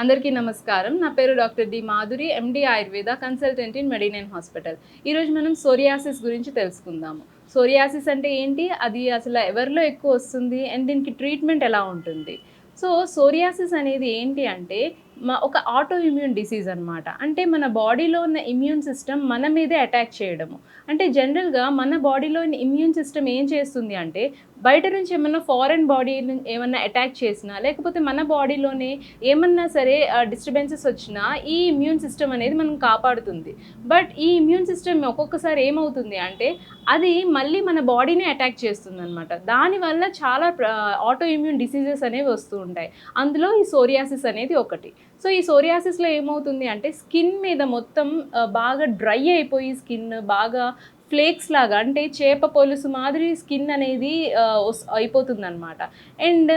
అందరికీ నమస్కారం. నా పేరు doctor D Madhuri MD Ayurveda consultant in Medinine hospital. ఈరోజు మనం సోరియాసిస్ గురించి తెలుసుకుందాము. సోరియాసిస్ అంటే ఏంటి? అది అసలు ఎవరిలో ఎక్కువ వస్తుంది? అండ్ దీనికి ట్రీట్మెంట్ ఎలా ఉంటుంది? సో సోరియాసిస్ అనేది ఏంటి అంటే మా ఒక ఆటో ఇమ్యూన్ డిసీజ్ అనమాట అంటే మన బాడీలో ఉన్న ఇమ్యూన్ సిస్టమ్ మన మీదే అటాక్ చేయడము. అంటే జనరల్గా మన బాడీలో ఉన్న ఇమ్యూన్ సిస్టమ్ ఏం చేస్తుంది అంటే బయట నుంచి ఏమన్నా ఫారెన్ బాడీ ఏమన్నా అటాక్ చేసినా లేకపోతే మన బాడీలోనే ఏమన్నా సరే డిస్టర్బెన్సెస్ వచ్చినా ఈ ఇమ్యూన్ సిస్టమ్ అనేది మనం కాపాడుతుంది. బట్ ఈ ఇమ్యూన్ సిస్టమ్ ఒక్కొక్కసారి ఏమవుతుంది అంటే అది మళ్ళీ మన బాడీని అటాక్ చేస్తుంది అనమాట దానివల్ల చాలా ఆటో ఇమ్యూన్ డిసీజెస్ అనేవి వస్తూ ఉంటాయి. అందులో ఈ సోరియాసిస్ అనేది ఒకటి. సో ఈ సోరియాసిస్లో ఏమవుతుంది అంటే స్కిన్ మీద మొత్తం బాగా డ్రై అయిపోయి స్కిన్ బాగా ఫ్లేక్స్ లాగా అంటే చేప పొలుసు మాదిరి స్కిన్ అనేది అయిపోతుంది అనమాట అండ్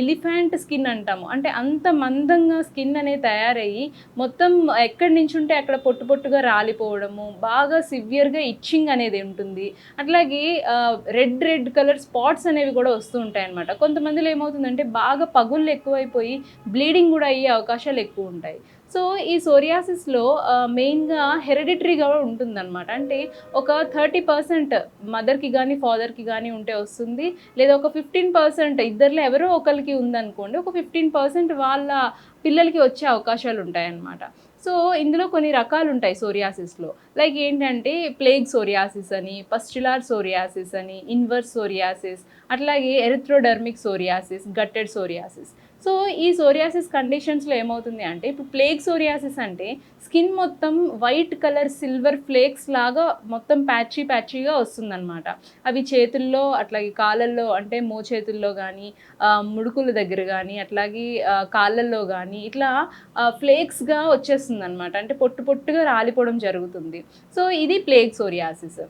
ఎలిఫెంట్ స్కిన్ అంటాము. అంటే అంత మందంగా స్కిన్ అనేది తయారయ్యి మొత్తం ఎక్కడి నుంచి ఉంటే అక్కడ పొట్టు పొట్టుగా రాలిపోవడము బాగా సివియర్గా ఇచ్చింగ్ అనేది ఉంటుంది. అట్లాగే రెడ్ రెడ్ కలర్ స్పాట్స్ అనేవి కూడా వస్తూ ఉంటాయి అనమాట కొంతమందిలో ఏమవుతుందంటే బాగా పగుళ్ళు ఎక్కువైపోయి బ్లీడింగ్ కూడా అయ్యే అవకాశాలు ఎక్కువ ఉంటాయి. సో ఈ సోరియాసిస్లో మెయిన్గా హెరిడిటరీగా ఉంటుందన్నమాట. అంటే ఒక థర్టీ పర్సెంట్ మదర్కి కానీ ఫాదర్కి కానీ ఉంటే వస్తుంది. లేదా ఒక ఫిఫ్టీన్ పర్సెంట్ ఇద్దరిలో ఎవరో ఒకరికి ఉందనుకోండి ఒక ఫిఫ్టీన్ పర్సెంట్ వాళ్ళ పిల్లలకి వచ్చే అవకాశాలు ఉంటాయన్నమాట. సో ఇందులో కొన్ని రకాలు ఉంటాయి సోరియాసిస్లో. లైక్ ఏంటంటే ప్లేగ్ సోరియాసిస్ అని పస్టిలార్ సోరియాసిస్ అని ఇన్వర్స్ సోరియాసిస్ అట్లాగే erythrodermic psoriasis guttate psoriasis. So ఈ సోరియాసిస్ కండిషన్స్లో ఏమవుతుంది అంటే ఇప్పుడు ప్లేగ్ సోరియాసిస్ అంటే స్కిన్ మొత్తం వైట్ కలర్ సిల్వర్ ఫ్లేక్స్ లాగా మొత్తం ప్యాచీ ప్యాచీగా వస్తుందన్నమాట. అవి చేతుల్లో అట్లాగే కాళ్ళల్లో అంటే మోచేతుల్లో కానీ ముడుకుల దగ్గర కానీ అట్లాగే కాళ్ళల్లో కానీ ఇట్లా ఫ్లేక్స్గా వచ్చేస్తుంది అనమాట అంటే పొట్టు పొట్టుగా రాలిపోవడం జరుగుతుంది. సో ఇది ప్లేగ్ సోరియాసిస్.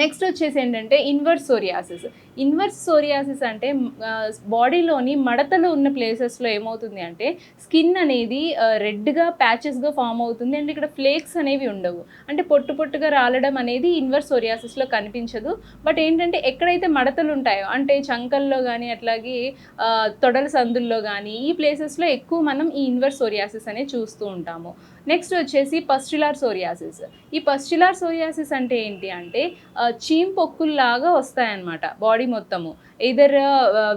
నెక్స్ట్ వచ్చేసి ఏంటంటే ఇన్వర్స్ సోరియాసిస్ ఇన్వర్స్ సోరియాసిస్ అంటే బాడీలోని మడతలు ఉన్న ప్లేసెస్లో ఏమవుతుంది అంటే స్కిన్ అనేది రెడ్గా ప్యాచెస్గా ఫామ్ అవుతుంది. అండ్ ఇక్కడ ఫ్లేక్స్ అనేవి ఉండవు. అంటే పొట్టు పొట్టుగా రాలడం అనేది ఇన్వర్స్ సోరియాసిస్లో కనిపించదు. బట్ ఏంటంటే ఎక్కడైతే మడతలు ఉంటాయో అంటే చంకల్లో కానీ అట్లాగే తొడల సందుల్లో కానీ ఈ ప్లేసెస్లో ఎక్కువ మనం ఈ ఇన్వర్స్ సోరియాసిస్ అనేది చూస్తూ ఉంటాము. నెక్స్ట్ వచ్చేసి పస్టిలార్ సోరియాసిస్ ఈ పస్టిలార్ సోరియాసిస్ అంటే ఏంటి అంటే చీమ్ పొక్కుల్లాగా వస్తాయన్నమాట బాడీ మొత్తము. ఇదర్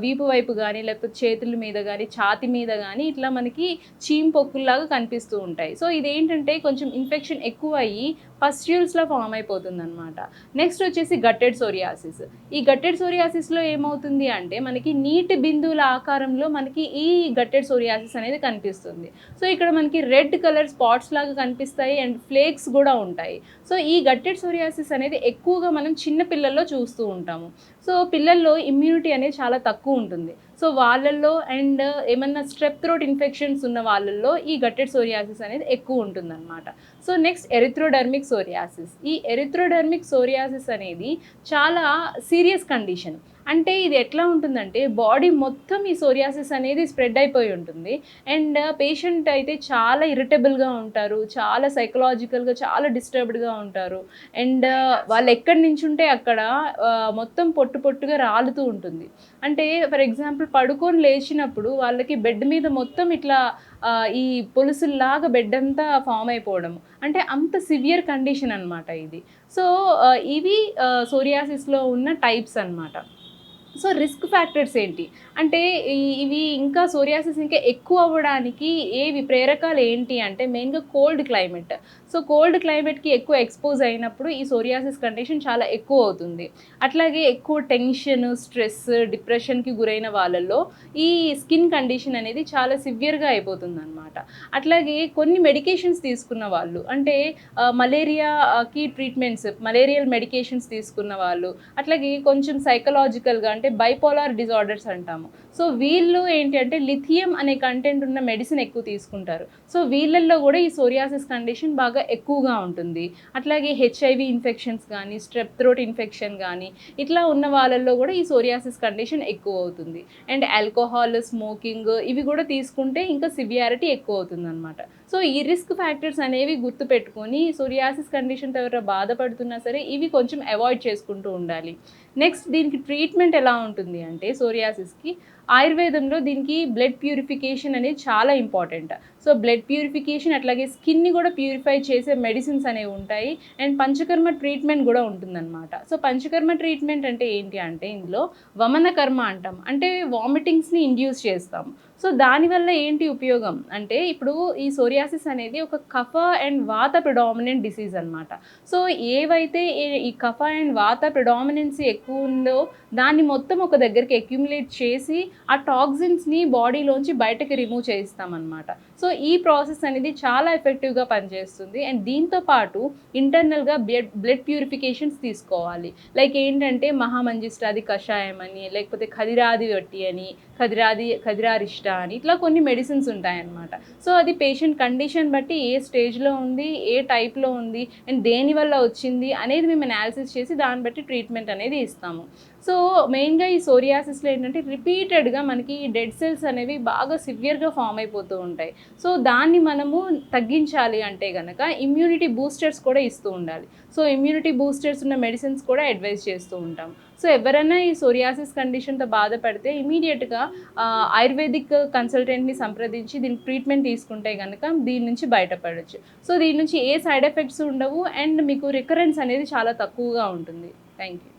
వీపు వైపు కానీ లేకపోతే చేతుల మీద కానీ ఛాతి మీద కానీ ఇట్లా మనకి చీమ్ పొక్కుల్లాగా కనిపిస్తూ ఉంటాయి. సో ఇదేంటంటే కొంచెం ఇన్ఫెక్షన్ ఎక్కువ అయ్యి పస్ట్యూల్స్లో ఫామ్ అయిపోతుంది అనమాట నెక్స్ట్ వచ్చేసి గట్టెడ్ సోరియాసిస్. ఈ గట్టెడ్ సోరియాసిస్లో ఏమవుతుంది అంటే మనకి నీటి బిందువుల ఆకారంలో మనకి ఈ గట్టెడ్ సోరియాసిస్ అనేది కనిపిస్తుంది. సో ఇక్కడ మనకి రెడ్ కలర్ స్పాట్స్ లాగా కనిపిస్తాయి అండ్ ఫ్లేక్స్ కూడా ఉంటాయి. సో ఈ గట్టెడ్ సోరియాసిస్ అనేది ఎక్కువగా మనం చిన్న పిల్లల్లో చూస్తూ ఉంటాము. సో పిల్లల్లో ఇమ్యూనిటీ అనేది చాలా తక్కువ ఉంటుంది. సో వాళ్ళల్లో అండ్ ఏమన్నా స్ట్రెప్ థ్రోట్ ఇన్ఫెక్షన్స్ ఉన్న వాళ్ళల్లో ఈ గట్టెడ్ సోరియాసిస్ అనేది ఎక్కువ ఉంటుందన్నమాట. సో నెక్స్ట్ ఎరిథ్రోడర్మిక్ సోరియాసిస్ ఈ ఎరిథ్రోడర్మిక్ సోరియాసిస్ అనేది చాలా సీరియస్ కండిషన్ అంటే ఇది ఎట్లా ఉంటుందంటే బాడీ మొత్తం ఈ సోరియాసిస్ అనేది స్ప్రెడ్ అయిపోయి ఉంటుంది. అండ్ పేషెంట్ uh, అయితే చాలా ఇరిటబుల్గా ఉంటారు చాలా సైకలాజికల్గా చాలా డిస్టర్బ్డ్గా ఉంటారు. అండ్ uh, వాళ్ళు ఎక్కడి నుంచి ఉంటే అక్కడ uh, మొత్తం పొట్టు పొట్టుగా రాలుతూ ఉంటుంది. అంటే ఫర్ ఎగ్జాంపుల్ పడుకొని లేచినప్పుడు వాళ్ళకి బెడ్ మీద మొత్తం ఇట్లా ఈ పొలుసుల్లాగా బెడ్ అంతా ఫామ్ అయిపోవడం. అంటే అంత సివియర్ కండిషన్ అనమాట ఇది. సో ఇవి సోరియాసిస్లో ఉన్న టైప్స్ అన్నమాట. సో రిస్క్ ఫ్యాక్టర్స్ ఏంటి? అంటే ఇవి ఇంకా సోరియాసిస్ ఇంకా ఎక్కువ అవ్వడానికి ఏవి ప్రేరకాలు ఏంటి అంటే మెయిన్గా కోల్డ్ క్లైమేట్. సో కోల్డ్ క్లైమేట్కి ఎక్కువ ఎక్స్పోజ్ అయినప్పుడు ఈ సోరియాసిస్ కండిషన్ చాలా ఎక్కువ అవుతుంది. అట్లాగే ఎక్కువ టెన్షన్ స్ట్రెస్ డిప్రెషన్కి గురైన వాళ్ళల్లో ఈ స్కిన్ కండిషన్ అనేది చాలా సివియర్గా అయిపోతుంది అనమాట అట్లాగే కొన్ని మెడికేషన్స్ తీసుకున్న వాళ్ళు అంటే మలేరియాకి ట్రీట్మెంట్స్ మలేరియల్ మెడికేషన్స్ తీసుకున్న వాళ్ళు అట్లాగే కొంచెం సైకలాజికల్గా అంటే బైపోలార్ డిజార్డర్స్ అంటాము. సో వీళ్ళు ఏంటంటే లిథియం అనే కంటెంట్ ఉన్న మెడిసిన్ ఎక్కువ తీసుకుంటారు. సో వీళ్ళల్లో కూడా ఈ సోరియాసిస్ కండిషన్ బాగా ఎక్కువగా ఉంటుంది. అట్లాగే హెచ్ఐవి ఇన్ఫెక్షన్స్ కానీ స్ట్రెప్ థ్రోట్ ఇన్ఫెక్షన్ కానీ ఇట్లా ఉన్న వాళ్ళల్లో కూడా ఈ సోరియాసిస్ కండిషన్ ఎక్కువ అవుతుంది అండ్ ఆల్కహాల్ స్మోకింగ్ ఇవి కూడా తీసుకుంటే ఇంకా సివియారిటీ ఎక్కువ అవుతుంది అనమాట సో ఈ రిస్క్ ఫ్యాక్టర్స్ అనేవి గుర్తుపెట్టుకొని సోరియాసిస్ కండిషన్తో ఎవరైనా బాధపడుతున్నా సరే ఇవి కొంచెం అవాయిడ్ చేసుకుంటూ ఉండాలి. నెక్స్ట్ దీనికి ట్రీట్మెంట్ ఎలా ఉంటుంది అంటే సోరియాసిస్కి ఆయుర్వేదంలో దీనికి బ్లడ్ ప్యూరిఫికేషన్ అనేది చాలా ఇంపార్టెంట్ సో బ్లడ్ ప్యూరిఫికేషన్ అట్లాగే స్కిన్ని కూడా ప్యూరిఫై చేసే మెడిసిన్స్ అనేవి ఉంటాయి. అండ్ పంచకర్మ ట్రీట్మెంట్ కూడా ఉంటుందన్నమాట. సో పంచకర్మ ట్రీట్మెంట్ అంటే ఏంటి అంటే ఇందులో వమన కర్మ అంటాం. అంటే వామిటింగ్స్ని ఇండ్యూస్ చేస్తాం. సో దానివల్ల ఏంటి ఉపయోగం? అంటే ఇప్పుడు ఈ సోరియాసిస్ అనేది ఒక కఫ అండ్ వాత ప్రిడామినెంట్ డిసీజ్ అనమాట సో ఏవైతే ఈ- కఫ అండ్ వాత ప్రిడామినెన్సీ ఎక్కువ ఉందో దాన్ని మొత్తం ఒక దగ్గరికి అక్యుములేట్ చేసి ఆ టాక్సిన్స్ని బాడీలోంచి బయటకి రిమూవ్ చేయిస్తామన్నమాట. సో ఈ ప్రాసెస్ అనేది చాలా ఎఫెక్టివ్గా పనిచేస్తుంది. అండ్ దీంతో పాటు ఇంటర్నల్గా బ్లడ్ బ్లడ్ ప్యూరిఫికేషన్స్ తీసుకోవాలి. లైక్ ఏంటంటే మహామంజిష్టాది కషాయం అని లేకపోతే ఖదిరాది వట్టి అని ఖదిరాది ఖదిరారిష్ట అని ఇట్లా కొన్ని మెడిసిన్స్ ఉంటాయన్నమాట. సో అది పేషెంట్ కండిషన్ బట్టి ఏ స్టేజ్లో ఉంది ఏ టైప్లో ఉంది అండ్ దేని వల్ల వచ్చింది అనేది మేము అనాలిసిస్ చేసి దాన్ని బట్టి ట్రీట్మెంట్ అనేది ఇస్తాము. సో మెయిన్గా ఈ సోరియాసిస్లో ఏంటంటే రిపీటెడ్గా మనకి ఈ డెడ్ సెల్స్ అనేవి బాగా సివియర్గా ఫామ్ అయిపోతూ ఉంటాయి. సో దాన్ని మనము తగ్గించాలి అంటే కనుక ఇమ్యూనిటీ బూస్టర్స్ కూడా ఇస్తూ ఉండాలి. సో ఇమ్యూనిటీ బూస్టర్స్ ఉన్న మెడిసిన్స్ కూడా అడ్వైస్ చేస్తూ ఉంటాం. సో ఎవరైనా ఈ సోరియాసిస్ కండిషన్తో బాధపడితే ఇమీడియట్గా ఆయుర్వేదిక్ కన్సల్టెంట్ని సంప్రదించి దీనికి ట్రీట్మెంట్ తీసుకుంటే కనుక దీని నుంచి బయటపడవచ్చు సో దీని నుంచి ఏ సైడ్ ఎఫెక్ట్స్ ఉండవు అండ్ మీకు రికరెన్స్ అనేది చాలా తక్కువగా ఉంటుంది. Thank you.